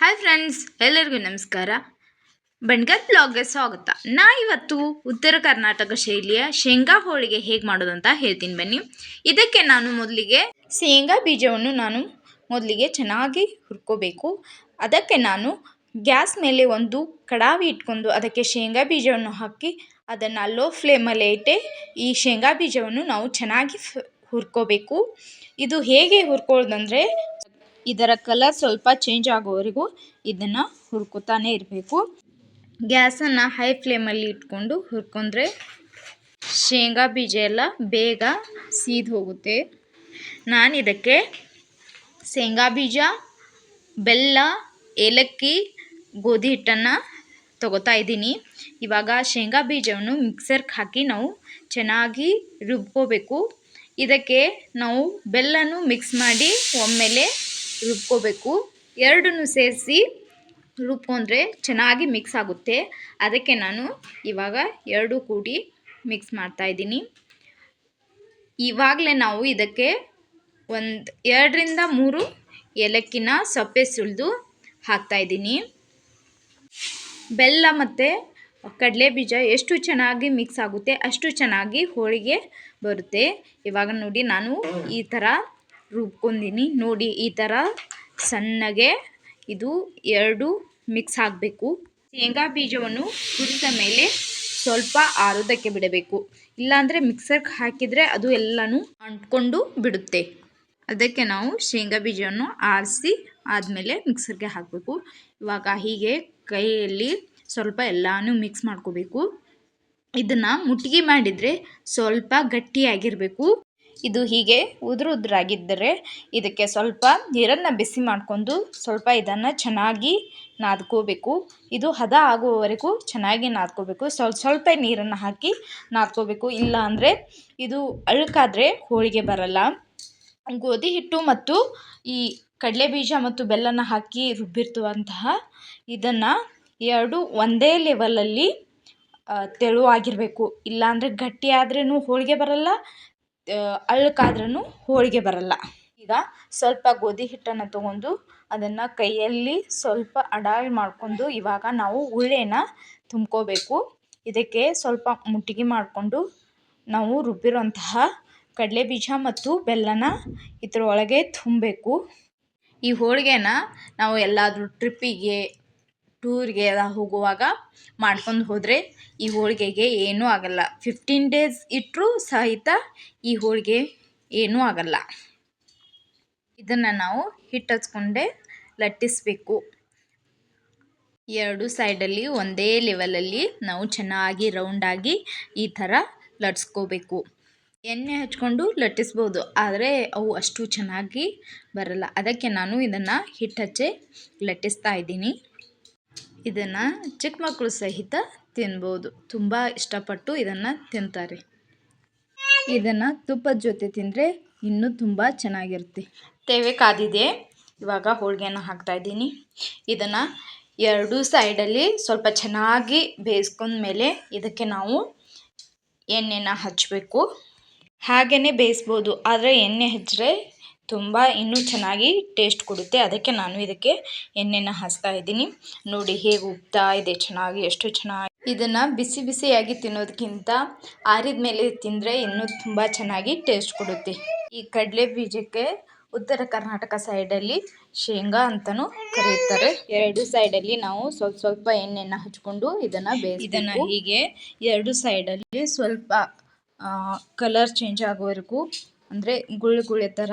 Hi friends ಎಲ್ಲರಿಗೂ ನಮಸ್ಕಾರ. ಬಣ್ಗಲ್ ಬ್ಲಾಗ್ಗೆ ಸ್ವಾಗತ. ನಾ ಇವತ್ತು ಉತ್ತರ ಕರ್ನಾಟಕ ಶೈಲಿಯ ಶೇಂಗಾ ಹೋಳಿಗೆ ಹೇಗೆ ಮಾಡೋದು ಅಂತ ಹೇಳ್ತೀನಿ ಬನ್ನಿ. ಇದಕ್ಕೆ ನಾನು ಮೊದಲಿಗೆ ಶೇಂಗಾ ಬೀಜವನ್ನು ನಾನು ಮೊದಲಿಗೆ ಚೆನ್ನಾಗಿ ಹುರ್ಕೋಬೇಕು. ಅದಕ್ಕೆ ನಾನು ಗ್ಯಾಸ್ ಮೇಲೆ ಒಂದು ಕಡಾವಿ ಇಟ್ಕೊಂಡು ಅದಕ್ಕೆ ಶೇಂಗಾ ಬೀಜವನ್ನು ಹಾಕಿ ಅದನ್ನು ಲೋ ಫ್ಲೇಮಲ್ಲಿ ಇಟ್ಟೆ ಈ ಶೇಂಗಾ ಬೀಜವನ್ನು ನಾವು ಚೆನ್ನಾಗಿ ಹುರ್ಕೋಬೇಕು. ಇದು ಹೇಗೆ ಹುರ್ಕೊಳ್ಳೋದಂದರೆ ಇದರ ಕಲರ್ ಸ್ವಲ್ಪ ಚೇಂಜ್ ಆಗೋವರೆಗೂ ಇದನ್ನು ಹುರ್ಕೋತಾನೆ ಇರಬೇಕು. ಗ್ಯಾಸನ್ನು ಹೈ ಫ್ಲೇಮಲ್ಲಿ ಇಟ್ಕೊಂಡು ಹುರ್ಕೊಂಡ್ರೆ ಶೇಂಗಾ ಬೀಜ ಎಲ್ಲ ಬೇಗ ಸೀದ್ ಹೋಗುತ್ತೆ. ನಾನು ಇದಕ್ಕೆ ಶೇಂಗಾ ಬೀಜ, ಬೆಲ್ಲ, ಏಲಕ್ಕಿ, ಗೋಧಿ ಹಿಟ್ಟನ್ನು ತಗೋತಾ ಇದ್ದೀನಿ. ಇವಾಗ ಶೇಂಗಾ ಬೀಜವನ್ನು ಮಿಕ್ಸರ್ಗೆ ಹಾಕಿ ನಾವು ಚೆನ್ನಾಗಿ ರುಬ್ಕೋಬೇಕು. ಇದಕ್ಕೆ ನಾವು ಬೆಲ್ಲನೂ ಮಿಕ್ಸ್ ಮಾಡಿ ಒಮ್ಮೆಲೆ ರುಬ್ಕೋಬೇಕು. ಎರಡನ್ನೂ ಸೇರಿಸಿ ರುಬ್ಕೊಂಡ್ರೆ ಚೆನ್ನಾಗಿ ಮಿಕ್ಸ್ ಆಗುತ್ತೆ. ಅದಕ್ಕೆ ನಾನು ಇವಾಗ ಎರಡು ಕೂಡಿ ಮಿಕ್ಸ್ ಮಾಡ್ತಾಯಿದ್ದೀನಿ ಇವಾಗಲೇ ನಾವು ಇದಕ್ಕೆ ಒಂದು ಎರಡರಿಂದ ಮೂರು ಏಲಕ್ಕಿನ ಸೊಪ್ಪೆ ಸುಲಿದು ಹಾಕ್ತಾಯಿದ್ದೀನಿ ಬೆಲ್ಲ ಮತ್ತು ಕಡಲೆ ಬೀಜ ಎಷ್ಟು ಚೆನ್ನಾಗಿ ಮಿಕ್ಸ್ ಆಗುತ್ತೆ ಅಷ್ಟು ಚೆನ್ನಾಗಿ ಹೋಳಿಗೆ ಬರುತ್ತೆ. ಇವಾಗ ನೋಡಿ ನಾನು ಈ ಥರ ರುಬ್ಕೊಂಡಿನಿ ನೋಡಿ, ಈ ಥರ ಸಣ್ಣಗೆ ಇದು ಎರಡು ಮಿಕ್ಸ್ ಆಗಬೇಕು. ಶೇಂಗಾ ಬೀಜವನ್ನು ಹುರಿದ ಮೇಲೆ ಸ್ವಲ್ಪ ಆರೋದಕ್ಕೆ ಬಿಡಬೇಕು. ಇಲ್ಲಾಂದರೆ ಮಿಕ್ಸರ್ಗೆ ಹಾಕಿದರೆ ಅದು ಎಲ್ಲನೂ ಅಂಟ್ಕೊಂಡು ಬಿಡುತ್ತೆ. ಅದಕ್ಕೆ ನಾವು ಶೇಂಗಾ ಬೀಜವನ್ನು ಆರಿಸಿ ಆದಮೇಲೆ ಮಿಕ್ಸರ್ಗೆ ಹಾಕಬೇಕು. ಇವಾಗ ಹೀಗೆ ಕೈಯಲ್ಲಿ ಸ್ವಲ್ಪ ಎಲ್ಲನೂ ಮಿಕ್ಸ್ ಮಾಡ್ಕೋಬೇಕು. ಇದನ್ನು ಮುಟ್ಟಿಗೆ ಮಾಡಿದರೆ ಸ್ವಲ್ಪ ಗಟ್ಟಿಯಾಗಿರಬೇಕು. ಇದು ಹೀಗೆ ಉದುರು ಉದುರಾಗಿದ್ದರೆ ಇದಕ್ಕೆ ಸ್ವಲ್ಪ ನೀರನ್ನು ಬಿಸಿ ಮಾಡಿಕೊಂಡು ಸ್ವಲ್ಪ ಇದನ್ನು ಚೆನ್ನಾಗಿ ನಾದ್ಕೋಬೇಕು. ಇದು ಹದ ಆಗುವವರೆಗೂ ಚೆನ್ನಾಗಿ ನಾದ್ಕೋಬೇಕು. ಸ್ವಲ್ಪ ಸ್ವಲ್ಪ ನೀರನ್ನು ಹಾಕಿ ನಾದ್ಕೋಬೇಕು. ಇಲ್ಲ ಅಂದರೆ ಇದು ಅಳುಕಾದರೆ ಹೋಳಿಗೆ ಬರಲ್ಲ. ಗೋಧಿ ಹಿಟ್ಟು ಮತ್ತು ಈ ಕಡಲೆ ಬೀಜ ಮತ್ತು ಬೆಲ್ಲನ ಹಾಕಿ ರುಬ್ಬಿರ್ತುವಂತಹ ಇದನ್ನು ಎರಡು ಒಂದೇ ಲೆವೆಲಲ್ಲಿ ತೆಳುವಾಗಿರಬೇಕು. ಇಲ್ಲಾಂದರೆ ಗಟ್ಟಿ ಆದ್ರೂ ಹೋಳಿಗೆ ಬರಲ್ಲ ಅಳ್ಕಾದ್ರೂ ಹೋಳಿಗೆ ಬರಲ್ಲ. ಈಗ ಸ್ವಲ್ಪ ಗೋಧಿ ಹಿಟ್ಟನ್ನು ತೊಗೊಂಡು ಅದನ್ನು ಕೈಯಲ್ಲಿ ಸ್ವಲ್ಪ ಅಡಾಳು ಮಾಡಿಕೊಂಡು ಇವಾಗ ನಾವು ಉಳ್ಳೆನ ತುಂಬ್ಕೋಬೇಕು. ಇದಕ್ಕೆ ಸ್ವಲ್ಪ ಮುಟ್ಟಿಗೆ ಮಾಡಿಕೊಂಡು ನಾವು ರುಬ್ಬಿರೋಂತಹ ಕಡಲೆ ಬೀಜ ಮತ್ತು ಬೆಲ್ಲನ ಇದರೊಳಗೆ ತುಂಬಬೇಕು. ಈ ಹೋಳಿಗೆನ ನಾವು ಎಲ್ಲಾದರೂ ಟ್ರಿಪ್ಪಿಗೆ ಟೂರ್ಗೆ ಹೋಗುವಾಗ ಮಾಡ್ಕೊಂಡು ಹೋದರೆ ಈ ಹೋಳಿಗೆಗೆ ಏನೂ ಆಗಲ್ಲ. ಫಿಫ್ಟೀನ್ ಡೇಸ್ ಇಟ್ಟರೂ ಸಹಿತ ಈ ಹೋಳಿಗೆ ಏನೂ ಆಗಲ್ಲ. ಇದನ್ನು ನಾವು ಹಿಟ್ಟು ಹಚ್ಕೊಂಡೆ ಲಟ್ಟಿಸಬೇಕು. ಎರಡು ಸೈಡಲ್ಲಿ ಒಂದೇ ಲೆವೆಲಲ್ಲಿ ನಾವು ಚೆನ್ನಾಗಿ ರೌಂಡಾಗಿ ಈ ಥರ ಲಟ್ಸ್ಕೋಬೇಕು. ಎಣ್ಣೆ ಹಚ್ಕೊಂಡು ಲಟ್ಟಿಸ್ಬೋದು, ಆದರೆ ಅವು ಅಷ್ಟು ಚೆನ್ನಾಗಿ ಬರಲ್ಲ. ಅದಕ್ಕೆ ನಾನು ಇದನ್ನು ಹಿಟ್ಟು ಹಚ್ಚೆ ಲಟ್ಟಿಸ್ತಾ ಇದ್ದೀನಿ. ಇದನ್ನು ಚಿಕ್ಕ ಮಕ್ಕಳು ಸಹಿತ ತಿನ್ಬೋದು. ತುಂಬ ಇಷ್ಟಪಟ್ಟು ಇದನ್ನು ತಿಂತಾರೆ. ಇದನ್ನು ತುಪ್ಪದ ಜೊತೆ ತಿಂದರೆ ಇನ್ನೂ ತುಂಬ ಚೆನ್ನಾಗಿರುತ್ತೆ. ತೇವೆ ಕಾದಿದೆ. ಇವಾಗ ಹೋಳಿಗೆನ ಹಾಕ್ತಾ ಇದ್ದೀನಿ. ಇದನ್ನು ಎರಡೂ ಸೈಡಲ್ಲಿ ಸ್ವಲ್ಪ ಚೆನ್ನಾಗಿ ಬೇಯಿಸ್ಕೊಂಡ್ಮೇಲೆ ಇದಕ್ಕೆ ನಾವು ಎಣ್ಣೆನ ಹಚ್ಚಬೇಕು ಹಾಗೆಯೇ ಬೇಯಿಸ್ಬೋದು. ಆದರೆ ಎಣ್ಣೆ ಹಚ್ಚಿದ್ರೆ ತುಂಬ ಇನ್ನೂ ಚೆನ್ನಾಗಿ ಟೇಸ್ಟ್ ಕೊಡುತ್ತೆ. ಅದಕ್ಕೆ ನಾನು ಇದಕ್ಕೆ ಎಣ್ಣೆನ ಹಚ್ತಾ ಇದ್ದೀನಿ. ನೋಡಿ ಹೇಗೆ ಉಬ್ತಾ ಇದೆ ಚೆನ್ನಾಗಿ, ಎಷ್ಟು ಚೆನ್ನಾಗಿ. ಇದನ್ನು ಬಿಸಿ ಬಿಸಿಯಾಗಿ ತಿನ್ನೋದಕ್ಕಿಂತ ಆರಿದ ಮೇಲೆ ತಿಂದರೆ ಇನ್ನೂ ತುಂಬ ಚೆನ್ನಾಗಿ ಟೇಸ್ಟ್ ಕೊಡುತ್ತೆ. ಈ ಕಡಲೆ ಬೀಜಕ್ಕೆ ಉತ್ತರ ಕರ್ನಾಟಕ ಸೈಡಲ್ಲಿ ಶೇಂಗಾ ಅಂತಲೂ ಕರೆಯುತ್ತಾರೆ. ಎರಡು ಸೈಡಲ್ಲಿ ನಾವು ಸ್ವಲ್ಪ ಸ್ವಲ್ಪ ಎಣ್ಣೆನ ಹಚ್ಕೊಂಡು ಇದನ್ನು ಬೇಯಿಸಿ ಇದನ್ನು ಹೀಗೆ ಎರಡು ಸೈಡಲ್ಲಿ ಸ್ವಲ್ಪ ಕಲರ್ ಚೇಂಜ್ ಆಗೋವರೆಗೂ ಅಂದರೆ ಗುಳ್ಳೆ ಗುಳ್ಳೆ ಥರ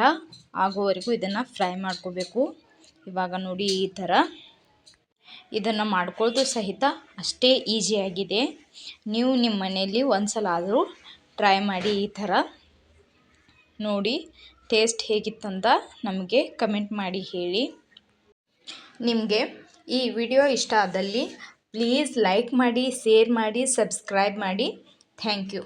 ಆಗೋವರೆಗೂ ಇದನ್ನು ಫ್ರೈ ಮಾಡ್ಕೋಬೇಕು. ಇವಾಗ ನೋಡಿ ಈ ಥರ ಇದನ್ನು ಮಾಡ್ಕೊಳ್ಳೋದು ಸಹಿತ ಅಷ್ಟೇ ಈಸಿಯಾಗಿದೆ ನೀವು ನಿಮ್ಮ ಮನೆಯಲ್ಲಿ ಒಂದು ಸಲ ಆದರೂ ಟ್ರೈ ಮಾಡಿ ಈ ಥರ ನೋಡಿ ಟೇಸ್ಟ್ ಹೇಗಿತ್ತಂತ ನಮಗೆ ಕಮೆಂಟ್ ಮಾಡಿ ಹೇಳಿ. ನಿಮಗೆ ಈ ವಿಡಿಯೋ ಇಷ್ಟ ಆದಲ್ಲಿ ಪ್ಲೀಸ್ ಲೈಕ್ ಮಾಡಿ, ಶೇರ್ ಮಾಡಿ, ಸಬ್ಸ್ಕ್ರೈಬ್ ಮಾಡಿ. Thank you.